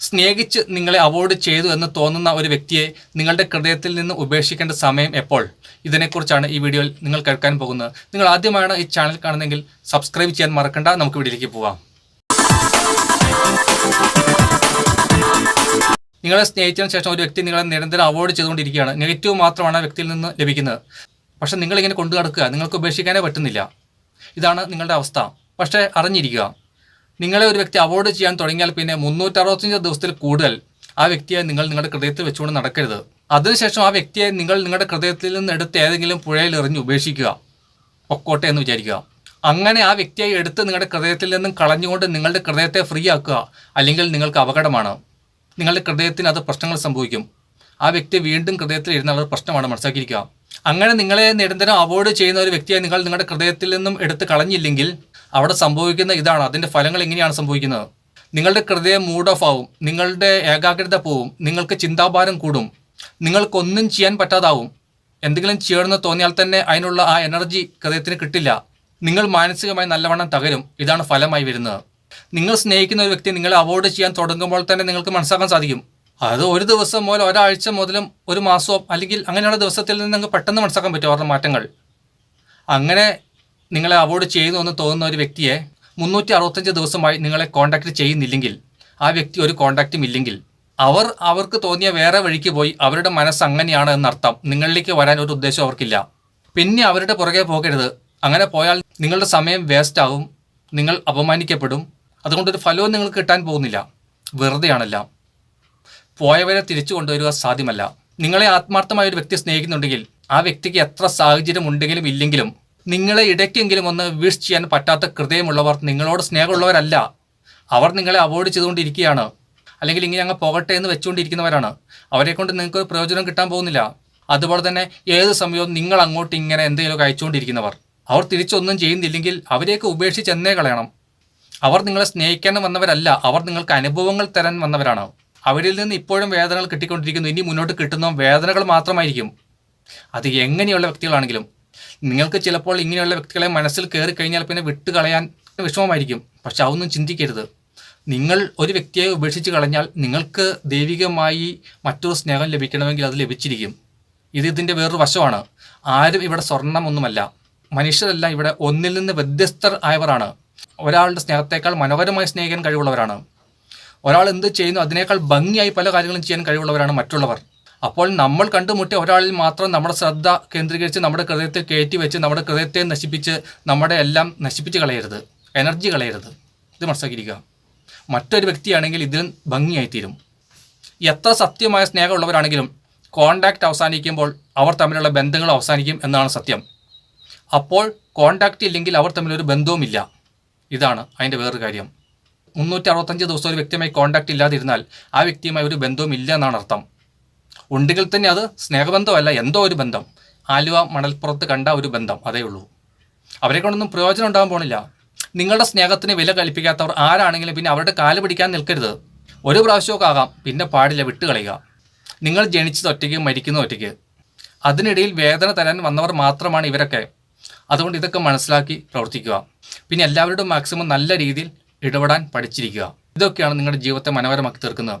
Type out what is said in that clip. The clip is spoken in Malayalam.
സ്നേഹിച്ച് നിങ്ങളെ അവോയ്ഡ് ചെയ്തു എന്ന് തോന്നുന്ന ഒരു വ്യക്തിയെ നിങ്ങളുടെ ഹൃദയത്തിൽ നിന്ന് ഉപേക്ഷിക്കേണ്ട സമയം എപ്പോൾ? ഇതിനെക്കുറിച്ചാണ് ഈ വീഡിയോയിൽ നിങ്ങൾ കേൾക്കാൻ പോകുന്നത്. നിങ്ങൾ ആദ്യമാണ് ഈ ചാനൽ കാണുന്നതെങ്കിൽ സബ്സ്ക്രൈബ് ചെയ്യാൻ മറക്കണ്ട. നമുക്ക് വീഡിയോയിലേക്ക് പോവാം. നിങ്ങളെ സ്നേഹിച്ചതിന് ശേഷം ഒരു വ്യക്തി നിങ്ങളെ നിരന്തരം അവോയ്ഡ് ചെയ്തുകൊണ്ടിരിക്കുകയാണ്. നെഗറ്റീവ് മാത്രമാണ് ആ വ്യക്തിയിൽ നിന്ന് ലഭിക്കുന്നത്. പക്ഷേ നിങ്ങളിങ്ങനെ കൊണ്ടു നടക്കുക നിങ്ങൾക്ക് ഉപേക്ഷിക്കാനേ പറ്റുന്നില്ല. ഇതാണ് നിങ്ങളുടെ അവസ്ഥ. പക്ഷേ അറിഞ്ഞിരിക്കുക. നിങ്ങളെ ഒരു വ്യക്തി അവോയ്ഡ് ചെയ്യാൻ തുടങ്ങിയാൽ പിന്നെ മുന്നൂറ്ററുപത്തഞ്ച് ദിവസത്തിൽ കൂടുതൽ ആ വ്യക്തിയെ നിങ്ങൾ നിങ്ങളുടെ ഹൃദയത്തിൽ വെച്ചുകൊണ്ട് നടക്കരുത്. അതിനുശേഷം ആ വ്യക്തിയെ നിങ്ങൾ നിങ്ങളുടെ ഹൃദയത്തിൽ നിന്ന് എടുത്ത് ഏതെങ്കിലും പുഴയിൽ എറിഞ്ഞ് ഉപേക്ഷിക്കുക. പൊക്കോട്ടെ എന്ന് വിചാരിക്കുക. അങ്ങനെ ആ വ്യക്തിയെ എടുത്ത് നിങ്ങളുടെ ഹൃദയത്തിൽ നിന്നും കളഞ്ഞുകൊണ്ട് നിങ്ങളുടെ ഹൃദയത്തെ ഫ്രീ ആക്കുക അല്ലെങ്കിൽ നിങ്ങൾക്ക് അപകടമാണ്. നിങ്ങളുടെ ഹൃദയത്തിന് അത് പ്രശ്നങ്ങൾ സംഭവിക്കും. ആ വ്യക്തി വീണ്ടും ഹൃദയത്തിൽ ഇരുന്നാൽ അത് പ്രശ്നമാണ് മനസ്സിലാക്കിയിരിക്കുക. അങ്ങനെ നിങ്ങളെ നിരന്തരം അവോയ്ഡ് ചെയ്യുന്ന ഒരു വ്യക്തിയെ നിങ്ങൾ നിങ്ങളുടെ ഹൃദയത്തിൽ നിന്നും എടുത്ത് കളഞ്ഞില്ലെങ്കിൽ അവിടെ സംഭവിക്കുന്ന ഇതാണ്. അതിന്റെ ഫലങ്ങൾ എങ്ങനെയാണ് സംഭവിക്കുന്നത്. നിങ്ങളുടെ ഹൃദയം മൂഡ് ഓഫ് ആവും. നിങ്ങളുടെ ഏകാഗ്രത പോവും. നിങ്ങൾക്ക് ചിന്താഭാരം കൂടും. നിങ്ങൾക്കൊന്നും ചെയ്യാൻ പറ്റാതാവും. എന്തെങ്കിലും ചെയ്യണമെന്ന് തോന്നിയാൽ തന്നെ അതിനുള്ള ആ എനർജി ഹൃദയത്തിന് കിട്ടില്ല. നിങ്ങൾ മാനസികമായി നല്ലവണ്ണം തകരും. ഇതാണ് ഫലമായി വരുന്നത്. നിങ്ങൾ സ്നേഹിക്കുന്ന ഒരു വ്യക്തി നിങ്ങളെ അവോയ്ഡ് ചെയ്യാൻ തുടങ്ങുമ്പോൾ തന്നെ നിങ്ങൾക്ക് മനസ്സിലാക്കാൻ സാധിക്കും. അത് ഒരു ദിവസം മുതൽ ഒരാഴ്ച മുതലും ഒരു മാസവും അല്ലെങ്കിൽ അങ്ങനെയുള്ള ദിവസത്തിൽ നിന്ന് നിങ്ങൾക്ക് പെട്ടെന്ന് മനസ്സിലാക്കാൻ പറ്റും അവരുടെ മാറ്റങ്ങൾ. അങ്ങനെ നിങ്ങളെ അവോയ്ഡ് ചെയ്യുന്നു എന്ന് തോന്നുന്ന ഒരു വ്യക്തിയെ മുന്നൂറ്റി അറുപത്തഞ്ച് ദിവസമായി നിങ്ങളെ കോൺടാക്ട് ചെയ്യുന്നില്ലെങ്കിൽ ആ വ്യക്തി ഒരു കോൺടാക്റ്റും ഇല്ലെങ്കിൽ അവർ അവർക്ക് തോന്നിയ വേറെ വഴിക്ക് പോയി അവരുടെ മനസ്സ് അങ്ങനെയാണ് എന്നർത്ഥം നിങ്ങളിലേക്ക് വരാൻ ഒരു ഉദ്ദേശം അവർക്കില്ല. പിന്നെ അവരുടെ പുറകെ പോകരുത്. അങ്ങനെ പോയാൽ നിങ്ങളുടെ സമയം വേസ്റ്റ് ആവും നിങ്ങൾ അപമാനിക്കപ്പെടും. അതുകൊണ്ടൊരു ഫലവും നിങ്ങൾക്ക് കിട്ടാൻ പോകുന്നില്ല. വെറുതെയാണെല്ലാം. പോയവരെ തിരിച്ചു കൊണ്ടുവരിക സാധ്യമല്ല. നിങ്ങളെ ആത്മാർത്ഥമായ ഒരു വ്യക്തി സ്നേഹിക്കുന്നുണ്ടെങ്കിൽ ആ വ്യക്തിക്ക് എത്ര സാഹചര്യം ഉണ്ടെങ്കിലും ഇല്ലെങ്കിലും നിങ്ങളെ ഇടയ്ക്കെങ്കിലും ഒന്ന് വിഷ് ചെയ്യാൻ പറ്റാത്ത ഹൃദയമുള്ളവർ നിങ്ങളോട് സ്നേഹമുള്ളവരല്ല. അവർ നിങ്ങളെ അവോയ്ഡ് ചെയ്തുകൊണ്ടിരിക്കുകയാണ്. അല്ലെങ്കിൽ ഇങ്ങനെ അങ്ങ് പോകട്ടെ എന്ന് വെച്ചുകൊണ്ടിരിക്കുന്നവരാണ്. അവരെ കൊണ്ട് നിങ്ങൾക്ക് പ്രയോജനം കിട്ടാൻ പോകുന്നില്ല. അതുപോലെ തന്നെ ഏത് സമയവും നിങ്ങൾ അങ്ങോട്ട് ഇങ്ങനെ എന്തെങ്കിലുമൊക്കെ അയച്ചുകൊണ്ടിരിക്കുന്നവർ. അവർ തിരിച്ചൊന്നും ചെയ്യുന്നില്ലെങ്കിൽ അവരെയൊക്കെ ഉപേക്ഷിച്ച് എന്നേ കളയണം. അവർ നിങ്ങളെ സ്നേഹിക്കാൻ വന്നവരല്ല. അവർ നിങ്ങൾക്ക് അനുഭവങ്ങൾ തരാൻ വന്നവരാണ്. അവരിൽ നിന്ന് ഇപ്പോഴും വേദനകൾ കിട്ടിക്കൊണ്ടിരിക്കുന്നു. ഇനി മുന്നോട്ട് കിട്ടുന്ന വേദനകൾ മാത്രമായിരിക്കും. അത് എങ്ങനെയുള്ള വ്യക്തികളാണെങ്കിലും. നിങ്ങൾക്ക് ചിലപ്പോൾ ഇങ്ങനെയുള്ള വ്യക്തികളെ മനസ്സിൽ കയറി കഴിഞ്ഞാൽ പിന്നെ വിട്ട് കളയാൻ വിഷമമായിരിക്കും. പക്ഷെ അതൊന്നും ചിന്തിക്കരുത്. നിങ്ങൾ ഒരു വ്യക്തിയെ ഉപേക്ഷിച്ച് കളഞ്ഞാൽ നിങ്ങൾക്ക് ദൈവികമായി മറ്റൊരു സ്നേഹം ലഭിക്കണമെങ്കിൽ അത് ലഭിച്ചിരിക്കും. ഇത് ഇതിന്റെ വേറൊരു വശമാണ്. ആരും ഇവിടെ സ്വർണമൊന്നുമല്ല. മനുഷ്യരെല്ലാം ഇവിടെ ഒന്നിൽ നിന്ന് വ്യത്യസ്തർ ആയവരാണ്. ഒരാളുടെ സ്നേഹത്തേക്കാൾ മനോഹരമായി സ്നേഹിക്കാൻ കഴിവുള്ളവരാണ്. ഒരാൾ എന്ത് ചെയ്യുന്നു അതിനേക്കാൾ ഭംഗിയായി പല കാര്യങ്ങളും ചെയ്യാൻ കഴിവുള്ളവരാണ് മറ്റുള്ളവർ. അപ്പോൾ നമ്മൾ കണ്ടുമുട്ടിയ ഒരാളിൽ മാത്രം നമ്മുടെ ശ്രദ്ധ കേന്ദ്രീകരിച്ച് നമ്മുടെ ഹൃദയത്തെ കയറ്റി വെച്ച് നമ്മുടെ ഹൃദയത്തെ നശിപ്പിച്ച് നമ്മുടെ എല്ലാം നശിപ്പിച്ച് കളയരുത്. എനർജി കളയരുത്. ഇത് മനസ്സിലാക്കിയിരിക്കുക. മറ്റൊരു വ്യക്തിയാണെങ്കിൽ ഇതിലും ഭംഗിയായിത്തീരും. എത്ര സത്യമായ സ്നേഹമുള്ളവരാണെങ്കിലും കോണ്ടാക്റ്റ് അവസാനിക്കുമ്പോൾ അവർ തമ്മിലുള്ള ബന്ധങ്ങൾ അവസാനിക്കും എന്നാണ് സത്യം. അപ്പോൾ കോണ്ടാക്റ്റ് ഇല്ലെങ്കിൽ അവർ തമ്മിലൊരു ബന്ധവുമില്ല. ഇതാണ് അതിന്റെ വേറൊരു കാര്യം. മുന്നൂറ്റി അറുപത്തഞ്ച് ദിവസം ഒരു വ്യക്തിയുമായി കോണ്ടാക്റ്റ് ഇല്ലാതിരുന്നാൽ ആ വ്യക്തിയുമായി ഒരു ബന്ധവും ഇല്ല എന്നാണ് അർത്ഥം. ഉണ്ടെങ്കിൽ തന്നെ അത് സ്നേഹബന്ധമല്ല എന്തോ ഒരു ബന്ധം. ആലുവ മണൽപ്പുറത്ത് കണ്ട ഒരു ബന്ധം അതേ ഉള്ളൂ. അവരെ കൊണ്ടൊന്നും പ്രയോജനം ഉണ്ടാകാൻ പോണില്ല. നിങ്ങളുടെ സ്നേഹത്തിന് വില കൽപ്പിക്കാത്തവർ ആരാണെങ്കിലും പിന്നെ അവരുടെ കാൽ പിടിക്കാൻ നിൽക്കരുത്. ഒരു പ്രാവശ്യമൊക്കെ ആകാം പിന്നെ പാടില്ല വിട്ടുകളയുക. നിങ്ങൾ ജനിച്ചത് ഒറ്റയ്ക്ക് മരിക്കുന്ന ഒറ്റയ്ക്ക്. അതിനിടയിൽ വേദന തരാൻ വന്നവർ മാത്രമാണ് ഇവരൊക്കെ. അതുകൊണ്ട് ഇതൊക്കെ മനസ്സിലാക്കി പ്രവർത്തിക്കുക. പിന്നെ എല്ലാവരോടും മാക്സിമം നല്ല രീതിയിൽ ഇടപെടാൻ പഠിച്ചിരിക്കുക. ഇതൊക്കെയാണ് നിങ്ങളുടെ ജീവിതത്തെ മനോഹരമാക്കി തീർക്കുന്നത്.